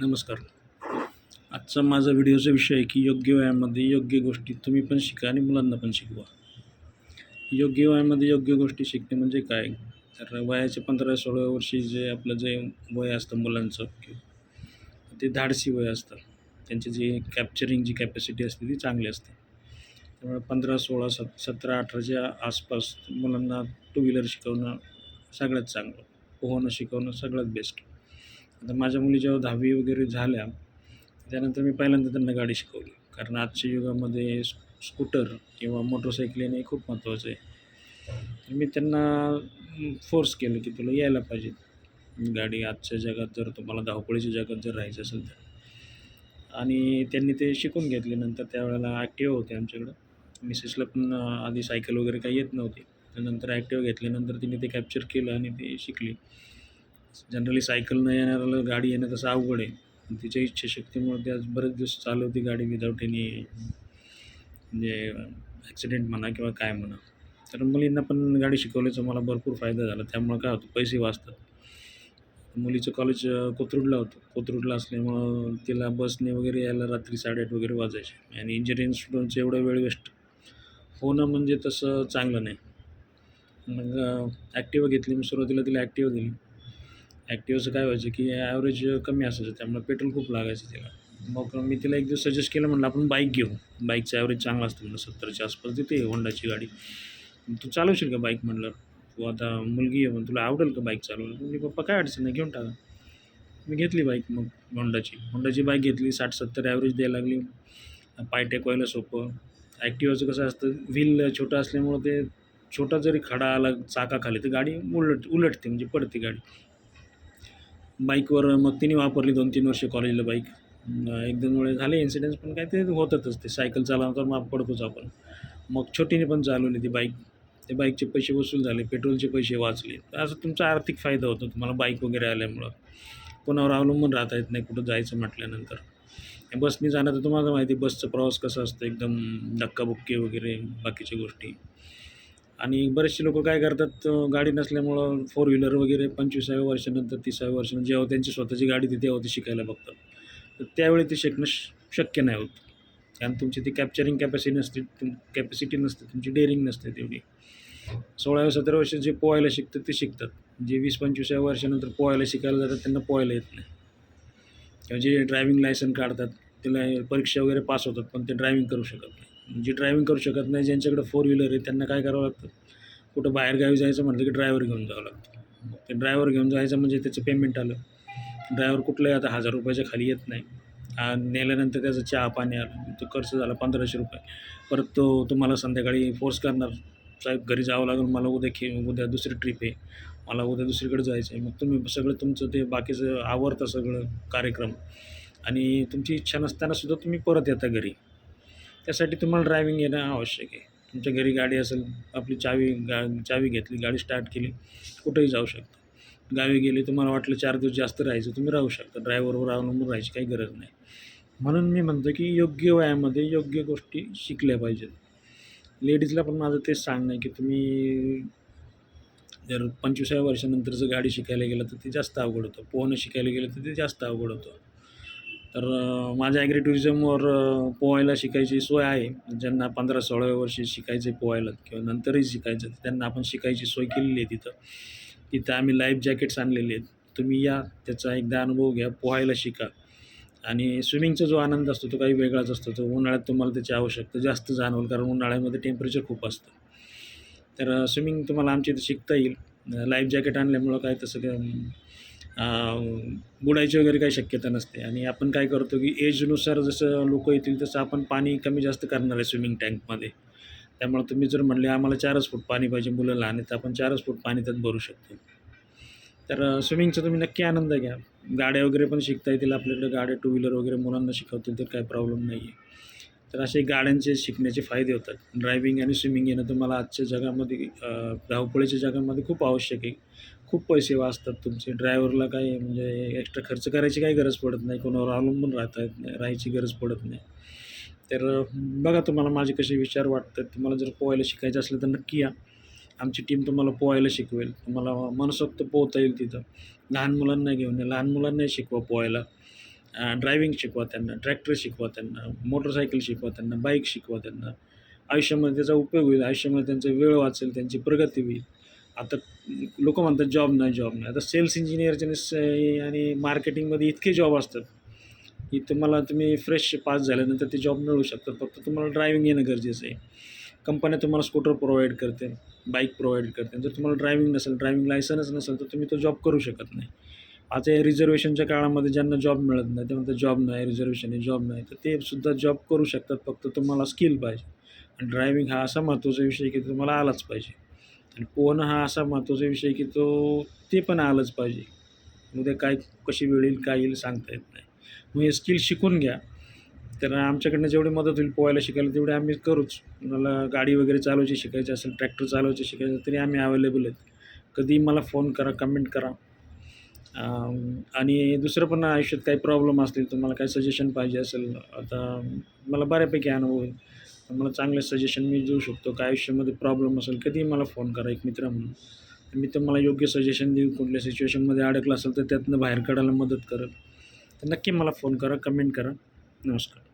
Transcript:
नमस्कार. आजचा माझा व्हिडिओचा विषय आहे की योग्य वयामध्ये योग्य गोष्टी तुम्ही पण शिका आणि मुलांना पण शिकवा. योग्य वयामध्ये योग्य गोष्टी शिकणे म्हणजे काय? तर वयाच्या पंधरा सोळा वर्षी जे आपलं जे वय असतं मुलांचं ते धाडसी वय असतं. त्यांची जी कॅप्चरिंग जी कॅपॅसिटी असते ती चांगली असते. त्यामुळे पंधरा सोळा सत सतरा अठराच्या आसपास मुलांना टू व्हीलर शिकवणं सगळ्यात चांगलं. पोहणं शिकवणं सगळ्यात बेस्ट आता माझ्या मुली जेव्हा दहावी वगैरे झाल्या त्यानंतर मी पहिल्यांदा त्यांना गाडी शिकवली. कारण आजच्या युगामध्ये स्कूटर किंवा मोटरसायकल येणे खूप महत्त्वाचं आहे. मी त्यांना फोर्स केलं की तुला यायला पाहिजे. गाडी आजच्या जगात जर तुम्हाला धावपळीच्या जगात जर राहायचं असेल तर. आणि त्यांनी ते शिकून घेतले. नंतर त्यावेळेला ॲक्टिव होते आमच्याकडं. मिसेसला पण आधी सायकल वगैरे काही येत नव्हती. त्यानंतर ॲक्टिव घेतल्यानंतर तिने ते कॅप्चर केलं आणि ते शिकली. जनरली सायकलनं येणाऱ्याला गाडी येणं कसं अवघड आहे. तिच्या इच्छाशक्तीमुळे ती आज बरेच दिवस चालवते गाडी विदाऊट एनी म्हणजे ॲक्सिडेंट म्हणा किंवा काय म्हणा. तर मुलींना पण गाडी शिकवल्याचा मला भरपूर फायदा झाला. त्यामुळं काय होतं पैसे वाचतात. मुलीचं कॉलेज कोथरूडला होतं. कोथरूडला असल्यामुळं तिला बसने वगैरे यायला रात्री साडेआठ वगैरे वाजायचे. आणि इंजिनिअरिंग स्टुडंटचं एवढा वेळ वेस्ट होणं म्हणजे तसं चांगलं नाही. मग ॲक्टिवा घेतली. मी सुरुवातीला तिला ॲक्टिवा दिली. ॲक्टिवाचं काय व्हायचं की ॲव्हरेज कमी असायचं त्यामुळे पेट्रोल खूप लागायचं तिला. मग मी तिला एक दिवस सजेस्ट केलं म्हणलं आपण बाईक घेऊ. बाईकचं ॲव्हरेज चांगलं असतं म्हणलं सत्तरच्या आसपास देते होंडाची गाडी. तू चालवशील का बाईक म्हणलं? तू आता मुलगी आहे म्हणून तुला आवडेल का बाईक चालवलं म्हणजे पप्पा काय अडचण नाही घेऊन टाका. मी घेतली बाईक मग होंडाची होंडाची बाईक घेतली साठ सत्तर ॲव्हरेज द्यायला लागली. पाय टेकवायला सोपं. ॲक्टिवाचं कसं असतं व्हील छोटं असल्यामुळं ते छोटा जरी खडा आला चाकाखाली तर गाडी उलट उलटते म्हणजे पडते गाडी. बाईकवर मग तिने वापरली दोन तीन वर्ष कॉलेजला बाईक एक दोन वेळे झाले इन्सिडेंट्स पण काय ते होतातच ते सायकल चालवणार माफ पडतोच आपण. मग छोटीने पण चालवली ती बाईक ते बाईकचे पैसे वसूल झाले पेट्रोलचे पैसे वाचले. असं तुमचा आर्थिक फायदा होतो तुम्हाला बाईक वगैरे आल्यामुळं. कोणावर अवलंबून राहता येत नाही कुठं जायचं म्हटल्यानंतर. बसने जाणं तर तुम्हाला माहिती बसचा प्रवास कसा असतो एकदम धक्काबुक्की वगैरे बाकीच्या गोष्टी. आणि बरेचसे लोक काय करतात गाडी नसल्यामुळं फोर व्हीलर वगैरे पंचवीसाव्या वर्षानंतर तिसाव्या वर्षानंतर जेव्हा त्यांची स्वतःची गाडी तिथे तेव्हा ते शिकायला बघतात. तर त्यावेळी ते शिकणं श शक्य नाही होत. कारण तुमची ती कॅप्चरिंग कॅपॅसिटी नसते तुम कॅपॅसिटी नसते तुमची डेअरिंग नसते तेवढी. सोळाव्या सतरा वर्ष जे पोहायला शिकतात ते शिकतात. जे वीस पंचवीसाव्या वर्षानंतर पोहायला शिकायला जातात त्यांना पोहायला येत नाही. किंवा जे ड्रायविंग लायसन काढतात त्याला परीक्षा वगैरे पास होतात पण ते ड्रायविंग करू शकत नाही. जे ड्रायविंग करू शकत नाही ज्यांच्याकडे फोर व्हीलर आहे त्यांना काय करावं लागतं? कुठं बाहेरगावी जायचं म्हटलं की ड्रायव्हर घेऊन जावं लागतं. ते ड्रायव्हर घेऊन जायचं म्हणजे त्याचं पेमेंट आलं. ड्रायव्हर कुठलंही आता हजार रुपयाच्या खाली येत नाही. नेल्यानंतर त्याचं चहा पाणी आलं. तो खर्च झाला पंधराशे रुपये. परत तो तुम्हाला संध्याकाळी फोर्स करणार. साहेब घरी जावं लागेल. मला उद्या खे उद्या दुसरी ट्रिप आहे. मला उद्या दुसरीकडे जायचं आहे मग तुम्ही सगळं तुमचं ते बाकीचं आवडतं सगळं कार्यक्रम. आणि तुमची इच्छा नसताना सुद्धा तुम्ही परत येता घरी. त्यासाठी तुम्हाला ड्रायव्हिंग येणं आवश्यक आहे. तुमच्या घरी गाडी असेल आपली चावी गा चावी घेतली गाडी स्टार्ट केली कुठेही जाऊ शकता. गावी गेले तुम्हाला वाटलं चार दिवस जास्त राहायचं तुम्ही राहू शकता. ड्रायव्हरवर अवलंबून राहायची काही गरज नाही. म्हणून मी म्हणतो की योग्य वयामध्ये योग्य गोष्टी शिकल्या पाहिजेत. लेडीजला पण माझं तेच सांगणं आहे की तुम्ही जर पंचवीसाव्या वर्षानंतर जर गाडी शिकायला गेलं तर ते जास्त अवघड होतं. पोहणं शिकायला गेलं तर ते जास्त अवघड होतं. तर माझ्या ॲग्री टुरिझमवर पोहायला शिकायची सोय आहे. ज्यांना पंधरा सोळाव्या वर्षी शिकायचे पोहायला किंवा नंतरही शिकायचं त्यांना आपण शिकायची सोय केलेली आहे तिथं. तिथं आम्ही लाईफ जॅकेट्स आणलेले आहेत. तुम्ही या त्याचा एकदा अनुभव घ्या पोहायला शिका. आणि स्विमिंगचा जो आनंद असतो तो काही वेगळाच असतो. तो उन्हाळ्यात तुम्हाला त्याची आवश्यकता जास्त जाणवल कारण उन्हाळ्यामध्ये टेम्परेचर खूप असतं. तर स्विमिंग तुम्हाला आमच्या इथं शिकता येईल. लाईफ जॅकेट आणल्यामुळं काय तसं काय बुडायची वगैरे काही शक्यता नसते. आणि आपण काय करतो की एजनुसार जसं लोक येतील तसं आपण पाणी कमी जास्त करणार आहे स्विमिंग टँकमध्ये. त्यामुळे तुम्ही जर म्हणले आम्हाला चारच फूट पाणी पाहिजे मुलं लहान आहेत तर आपण चारच फूट पाणी त्यात भरू शकतो. तर स्विमिंगचा तुम्ही नक्की आनंद घ्या. गाड्या वगैरे पण शिकता येतील आपल्याकडे. गाड्या टू व्हीलर वगैरे मुलांना शिकवतील तर काही प्रॉब्लेम नाही आहे तर असे गाड्यांचे शिकण्याचे फायदे होतात. ड्रायव्हिंग आणि स्विमिंग येणं तुम्हाला आजच्या जगामध्ये धावपळीच्या जगामध्ये खूप आवश्यक आहे. खूप पैसे वाचतात तुमचे. ड्रायव्हरला काही म्हणजे एक्स्ट्रा खर्च करायची काही गरज पडत नाही. कोणावर अवलंबून राहता येत नाही राहायची गरज पडत नाही. तर बघा तुम्हाला माझे कसे विचार वाटतात. तुम्हाला जर पोहायला शिकायचं असलं तर नक्की या. आमची टीम तुम्हाला पोहायला शिकवेल. तुम्हाला मनसोक्त पोहता येईल तिथं. लहान मुलांना घेऊन या. लहान मुलांनाही शिकवा पोहायला. ड्रायविंग शिकवा त्यांना. ट्रॅक्टर शिकवा त्यांना. मोटरसायकल शिकवा त्यांना. बाईक शिकवा त्यांना. आयुष्यामध्ये त्याचा उपयोग होईल. आयुष्यामध्ये त्यांचा वेळ वाचेल. त्यांची प्रगती होईल. आता लोक म्हणतात जॉब नाही जॉब नाही. आता सेल्स इंजिनियरचे आणि आणि मार्केटिंगमध्ये इतके जॉब असतात की तुम्हाला तुम्ही फ्रेश पास झाल्यानंतर ते जॉब मिळू शकतात. फक्त तुम्हाला ड्रायव्हिंग येणं गरजेचं आहे. कंपन्या तुम्हाला स्कूटर प्रोव्हाइड करते बाईक प्रोव्हाइड करते. जर तुम्हाला ड्रायव्हिंग नसेल ड्रायव्हिंग लायसन्स नसेल तर तुम्ही तो जॉब करू शकत नाही. आता या रिझर्वेशनच्या काळामध्ये ज्यांना जॉब मिळत नाही ते म्हणतात जॉब नाही रिझर्वेशन आहे जॉब नाही. तर ते सुद्धा जॉब करू शकतात. फक्त तुम्हाला स्किल पाहिजे. आणि ड्रायव्हिंग हा असा महत्त्वाचा विषय की तुम्हाला आलाच पाहिजे. आणि पोहणं हा असा महत्त्वाचा विषय की तो ते पण आलंच पाहिजे. उद्या काय कशी वेळ येईल काय येईल सांगता येत नाही. मग हे स्किल शिकून घ्या. तर आमच्याकडनं जेवढी मदत होईल पोहायला शिकायला तेवढी आम्ही करूच. मला गाडी वगैरे चालवायची शिकायची असेल ट्रॅक्टर चालवायची शिकायचं तरी आम्ही अवेलेबल आहेत. कधीही मला फोन करा कमेंट करा. आणि दुसरं पण आयुष्यात काही प्रॉब्लेम असतील तुम्हाला काही सजेशन पाहिजे असेल आता मला बऱ्यापैकी अनुभव होईल. मला चांगले सजेशन मी देऊ शकतो. काय आयुष्यामध्ये प्रॉब्लेम असेल कधीही मला फोन करा एक मित्र म्हणून. तर मी योग्य सजेशन देऊ कुठल्या सिच्युएशनमध्ये अडकलं असेल तर त्यातनं बाहेर काढायला मदत करेल. तर नक्की मला फोन करा कमेंट करा. नमस्कार.